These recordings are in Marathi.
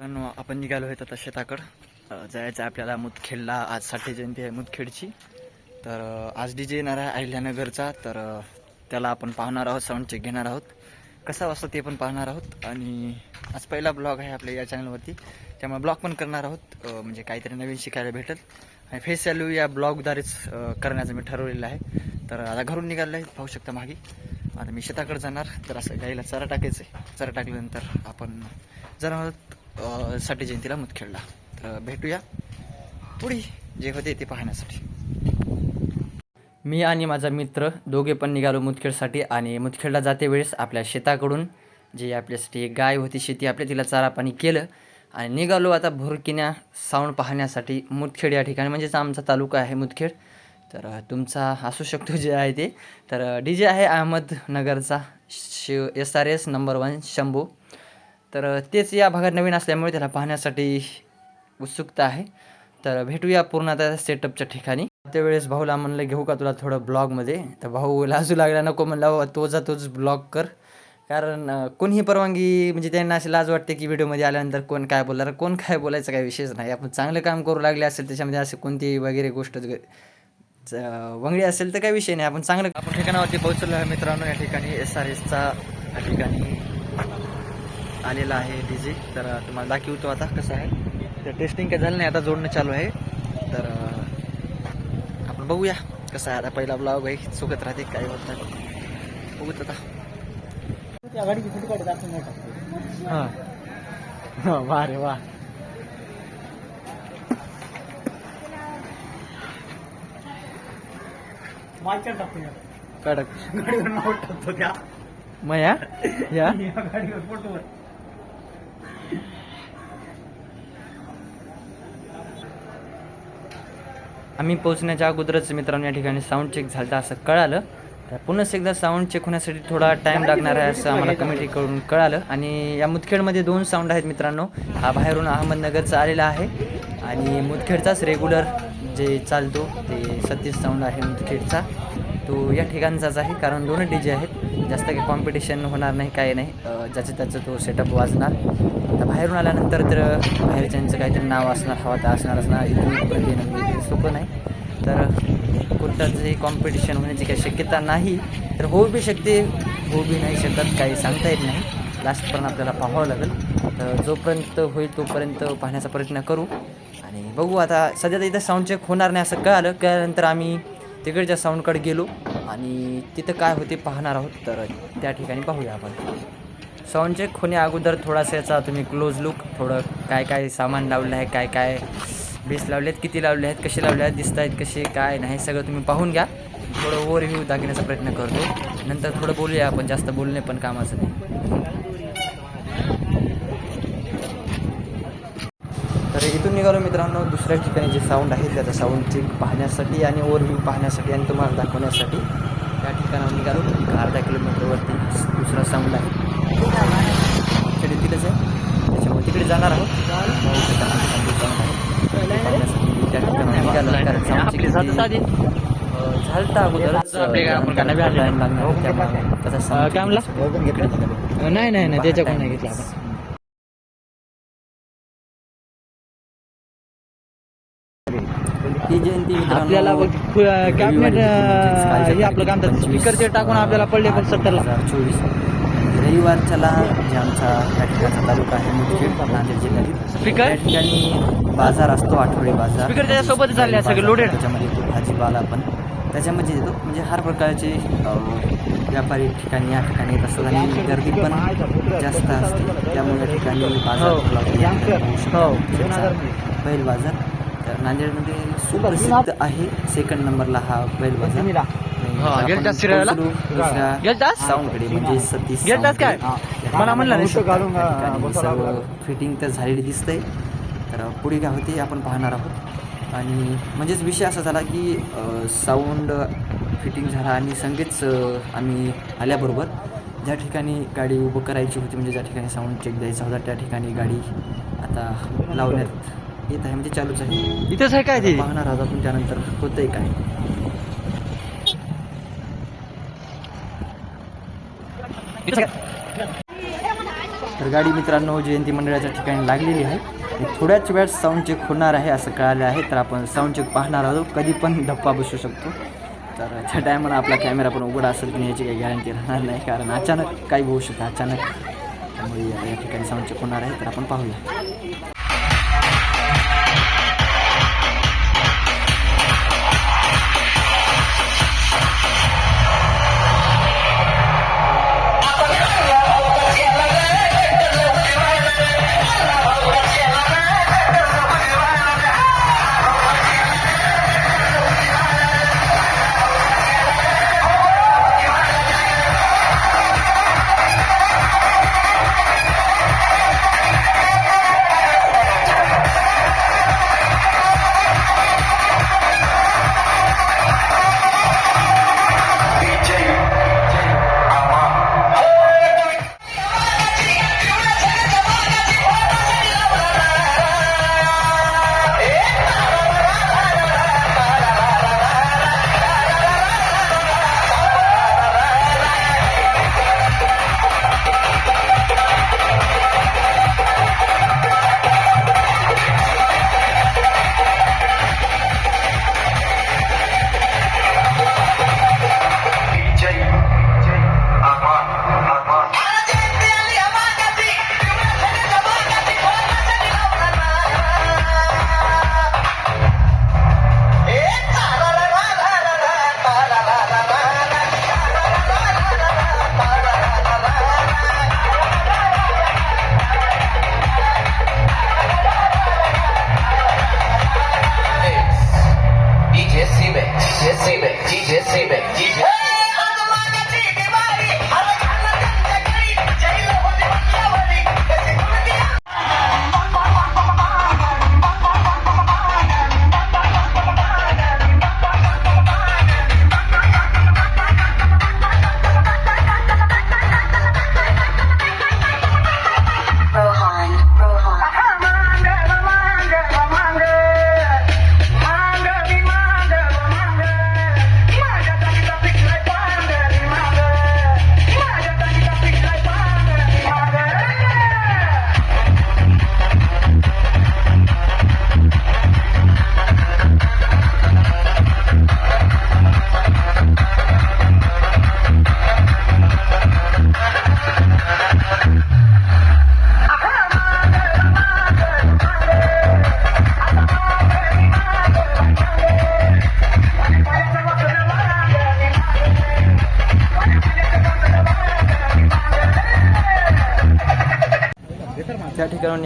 आपण निघालो आहेत आता शेताकडं. जायचं आहे आपल्याला मुदखेडला. आज साठी जयंती आहे मुदखेडची. तर आज डी जे येणार आहे अहिल्यानगरचा. तर त्याला आपण पाहणार आहोत साऊंड चेक घेणार आहोत. कसा वाजता ते पण पाहणार आहोत. आणि आज पहिला ब्लॉग आहे आपल्या या चॅनलवरती त्यामुळे ब्लॉग पण करणार आहोत. म्हणजे काहीतरी नवीन शिकायला भेटेल. आणि फेस व्हॅल्यू या ब्लॉगद्वारेच करण्याचं मी ठरवलेलं आहे. तर आता घरून निघालं आहे पाहू शकता मागे. आता मी शेताकडे जाणार. तर असं गाईला चारा टाकायचं आहे चारा टाकल्यानंतर आपण जाणार आहोत. साठी जयंतीला मुदखेडला तर भेटूया पुढे जे होते ते पाहण्यासाठी. मी आणि माझा मित्र दोघे पण निघालो मुदखेडसाठी आणि मुदखेडला जाते वेळेस आपल्या शेताकडून जे आपल्यासाठी एक गाय होती शेती आपल्या तिला चारा पाणी केलं आणि निघालो आता भुरकिन्या साऊंड पाहण्यासाठी मुदखेड या ठिकाणी. म्हणजेच आमचा तालुका आहे मुदखेड. तर तुमचा असू शकतो जे आहे ते. तर डी जे आहे अहमदनगरचा Shiv S R S number one Shambhu. तर तेच या भागात नवीन असल्यामुळे त्याला पाहण्यासाठी उत्सुकता आहे. तर भेटूया पूर्ण आता सेटअपच्या ठिकाणी. त्यावेळेस भाऊला म्हणलं घेऊ का तुला थोडं ब्लॉगमध्ये तर भाऊ लाजू लागला नको. म्हणला हो, तो जा तोच ब्लॉग कर. कारण कोणीही परवानगी म्हणजे त्यांना अशी लाज वाटते की व्हिडिओमध्ये आल्यानंतर कोण काय बोलणार कोण काय बोलायचं काही विषयच नाही. आपण चांगलं काम करू लागले असेल त्याच्यामध्ये असे कोणती वगैरे गोष्ट वंगडी असेल तर काही विषय नाही. आपण चांगलं आपण ठिकाणावरती पोहोचलो आहे मित्रांनो या ठिकाणी एस आर एसचा या ठिकाणी. आलेला आहे डी जे तर तुम्हाला दाखवतो आता कसं आहे. तर टेस्टिंग काय झालं नाही आता जोडणं चालू आहे. तर आपण बघूया कसं आहे आता पहिला ब्लॉग आहे. चुकत राहते काय होत नाही बघूत आता. हां. हां वा रे वा कडक. मग या? या आम्ही पोहोचण्याच्या अगोदरच मित्रांनो या ठिकाणी साऊंड चेक झालं असं कळालं. तर पुन्हाच एकदा साऊंड चेक होण्यासाठी थोडा टाईम लागणार आहे असं आम्हाला कमिटीकडून कळालं. आणि या मुदखेडमध्ये दोन साऊंड आहेत मित्रांनो. हा बाहेरून अहमदनगरचा आलेला आहे. आणि मुदखेडचाच रेग्युलर जे चालतो ते सतीश साऊंड आहे मुदखेडचा. तो या ठिकाणचाच आहे कारण दोन डी जे आहेत. जास्त काही कॉम्पिटिशन होणार नाही काही नाही. ज्याचं त्याचं तो सेटअप वाजणार. आता बाहेरून आल्यानंतर तर बाहेरच्यांचं काहीतरी नाव असणार हवा तर असणार असणार. इथून येणं म्हणजे सोपं नाही. तर कोणत्याचंही कॉम्पिटिशन होण्याची काही शक्यता नाही. तर होऊ बी शकते होऊ बी नाही शकत काही सांगता येत नाही. लास्टपर्यंत आपल्याला पाहावं लागेल. तर जोपर्यंत होईल तोपर्यंत पाहण्याचा प्रयत्न करू. आणि बघू आता सध्या तर इथं साऊंड चेक होणार नाही असं कळालं. कळल्यानंतर आम्ही तिकडच्या साऊंडकडे गेलो. आणि तिथं काय होते पाहणार आहोत तर त्या ठिकाणी पाहूया आपण. साऊंड चेक होण्या अगोदर थोडासा याचा तुम्ही क्लोज लुक थोडं काय काय सामान लावलं आहे काय काय बेस लावले आहेत किती लावले आहेत कसे लावले आहेत दिसत आहेत कसे काय नाही सगळं तुम्ही पाहून घ्या. थोडं ओव्हरव्ह्यू दाखवण्याचा प्रयत्न करतो. नंतर थोडं बोलूया आपण जास्त बोलणे पण कामाचं नाही तर इथून निघालो मित्रांनो दुसऱ्या ठिकाणी जे साऊंड आहे त्याचा साऊंड चेक पाहण्यासाठी आणि ओव्हरव्ह्यू पाहण्यासाठी आणि तुम्हाला दाखवण्यासाठी त्या ठिकाणावर निघालो. एक अर्धा किलोमीटरवरती दुसरा साऊंड आहे. तिकडे तिकडेच आहे. त्याच्यामुळे तिकडे जाणार आहोत. त्या ठिकाणी निघालो कारण sound झालता अगोदरच लागणार त्याचा नाही नाही नाही त्याच्याकडून नाही घेतला आपण. आपल्याला बघ, कॅबिनेट हे आपलं काम स्पीकरचे टाकून आपल्याला पडले पण सत्तरला 2024. रविवारच्याला जे आमचा या ठिकाणचा तालुका आहे मुदखेड नांदेड जिल्ह्यातील स्पीकर? ठिकाणी बाजार असतो आठवडे बाजार स्पीकर त्याच्यासोबतच चालले आहे सगळे loaded. त्याच्यामध्ये येतो भाजीपाला पण त्याच्यामध्ये येतो म्हणजे हर प्रकारचे व्यापारी ठिकाणी या ठिकाणी येत असतात आणि गर्दी पण जास्त असते त्यामुळे या ठिकाणी बाजार हो. हो. बैल बाजार तर नांदेडमध्ये सुप्रसिद्ध आहे सेकंड नंबरला हा बैल बाजार हा? साऊंडकडे म्हणजे सतीश काय? मला म्हणलं सर्व फिटिंग तर झालेली दिसतंय. तर पुढे काय होते आपण पाहणार आहोत. आणि म्हणजेच विषय असा झाला की साऊंड फिटिंग झाला आणि संगीतच अ, आम्ही आल्याबरोबर ज्या ठिकाणी गाडी उभं करायची होती म्हणजे ज्या ठिकाणी साऊंड चेक द्यायचा होता त्या ठिकाणी गाडी आता लावण्यात येत आहे म्हणजे चालूच आहे. इथंच आहे काय ते? पाहणार आहोत आपण त्यानंतर होतंय काय. तर गाडी मित्रांनो जयंती मंडळाच्या ठिकाणी लागलेली आहे. थोड्याच वेळात साऊंड चेक होणार आहे असं कळालं आहे. तर आपण साऊंड चेक पाहणार आहोत. कधी पण धप्पा बसू शकतो. तर त्या टायमाला आपला कॅमेरा पण उघडा असेल की याची काही गॅरंटी राहणार नाही. कारण अचानक काही होऊ शकतं अचानक. त्यामुळे या ठिकाणी साऊंड चेक होणार आहे. तर आपण पाहूया.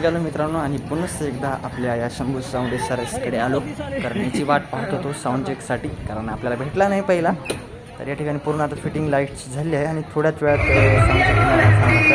निघालो मित्रांनो आणि पुन्हा एकदा आपल्या या शंभू साऊंड सरसकडे आलो. करण्याची वाट पाहत होतो साऊंड चेकसाठी कारण आपल्याला भेटला नाही पहिला. तर या ठिकाणी पूर्ण आता फिटिंग लाईट्स झाली आहे आणि थोड्याच वेळात साऊंड चेक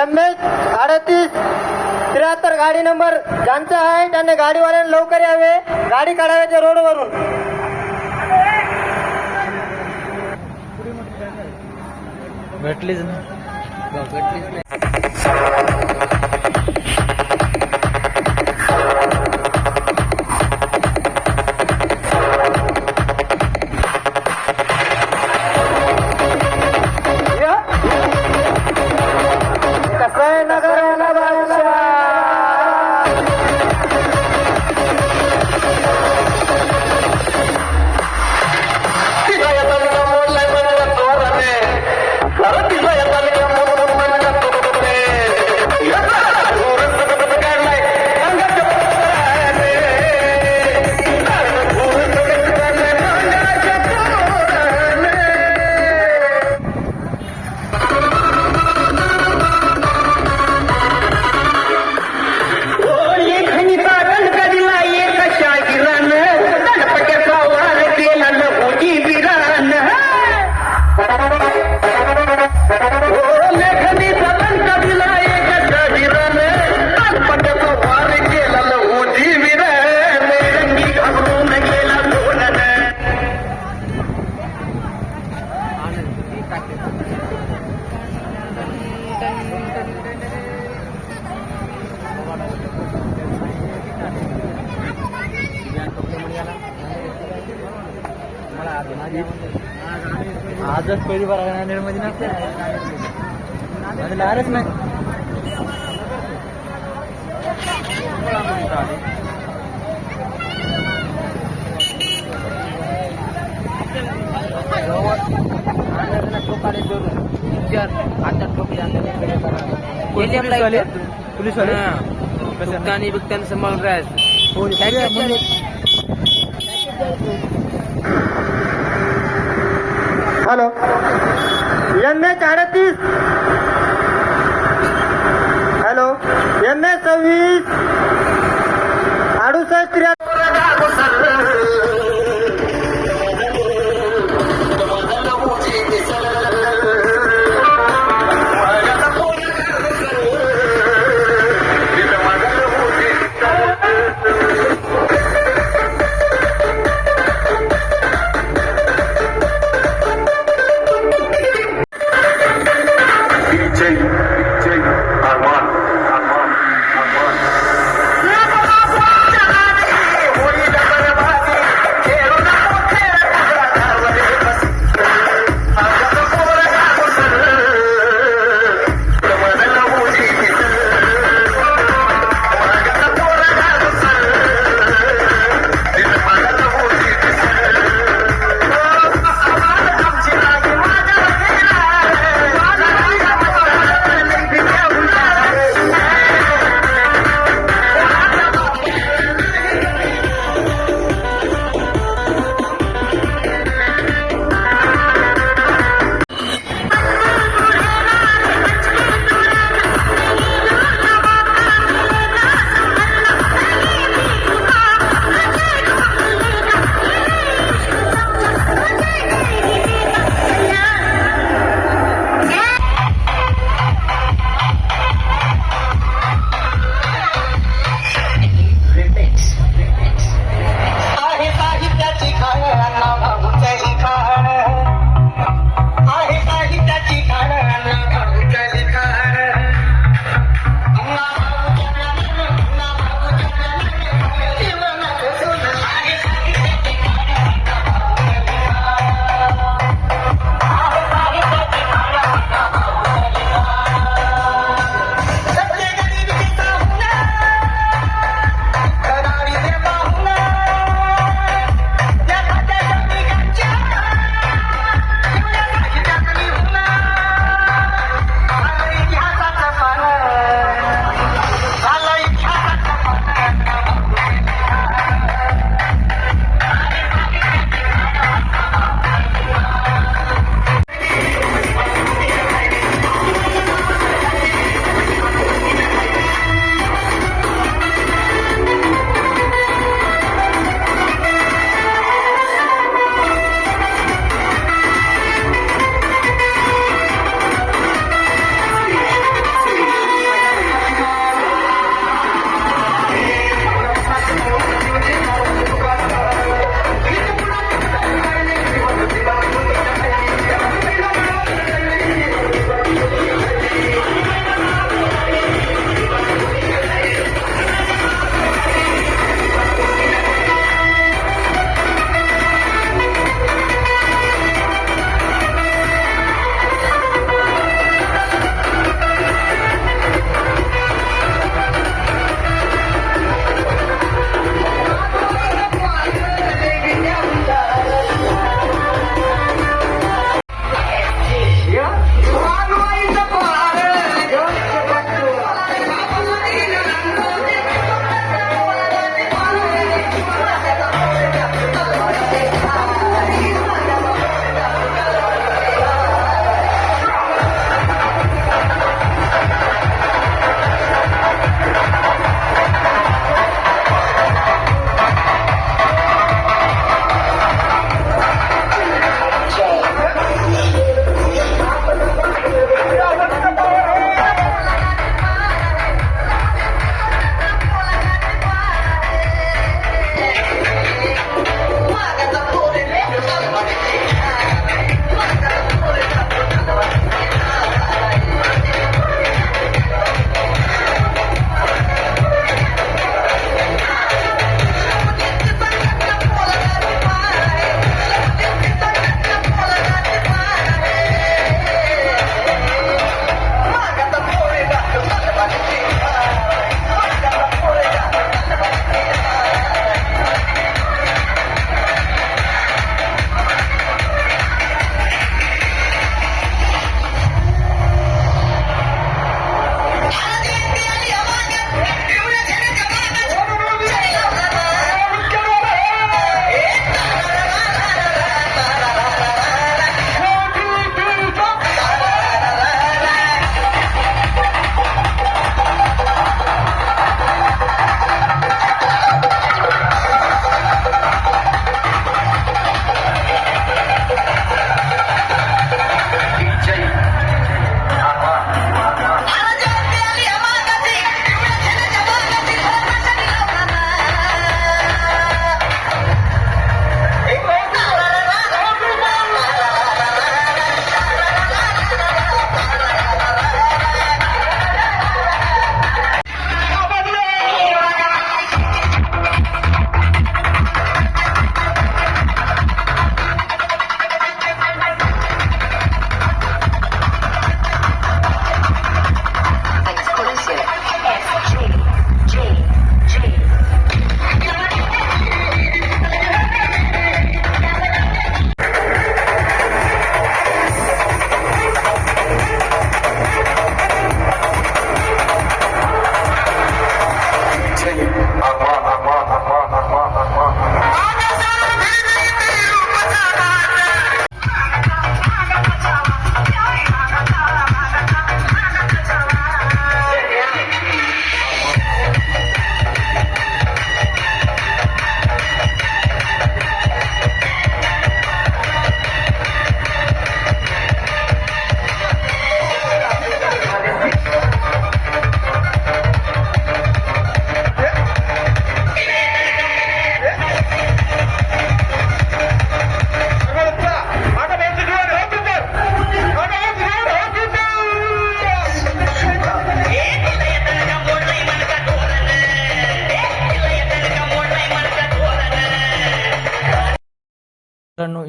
एम एच अडतीस त्र्याहत्तर गाडी नंबर ज्यांचा आहे त्यांनी गाडीवाल्याने लवकर यावे. गाडी काढाव्याच्या रोडवरून. भेटलीच ना. कसं आजच पहिली बार नांदेडमध्ये नसते आलेच नाही. पोलीस वाले? पोलीस वाले? भुगतानी एम एच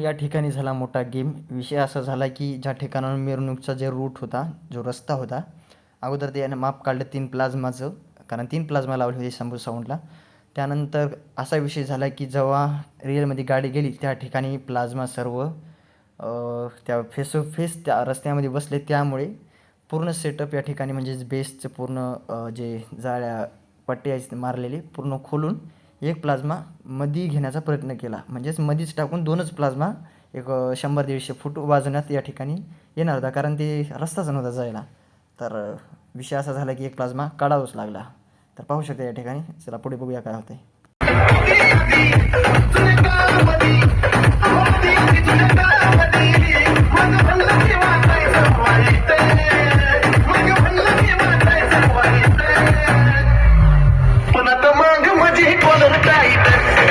या ठिकाणी झाला मोठा गेम. विषय असा झाला की ज्या ठिकाणावर मिरवणूकचा जे रूट होता जो रस्ता होता अगोदर ते यानं माप काढलं तीन प्लाझ्माचं कारण तीन प्लाझ्मा लावले होते शंभू साऊंडला त्यानंतर असा विषय झाला की जेव्हा रिअलमध्ये गाडी गेली त्या ठिकाणी प्लाझ्मा सर्व त्या फेस टू फेस त्या रस्त्यामध्ये बसले. त्यामुळे पूर्ण सेटअप या ठिकाणी म्हणजेच बेसचं पूर्ण जे जाळ्या पट्टी आहेत ते मारलेले पूर्ण खोलून एक प्लाझ्मा मधी घेण्याचा प्रयत्न केला म्हणजेच मधीच टाकून दोनच प्लाझ्मा एक शंभर दीडशे फूट वाजवण्यात या ठिकाणी येणार होता कारण ते रस्ताच नव्हता जायला तर विषय असा झाला की एक प्लाझ्मा काढावाच लागला तर पाहू शकता या ठिकाणी चला पुढे बघूया काय होतंय माग माझी कॉलर टाईट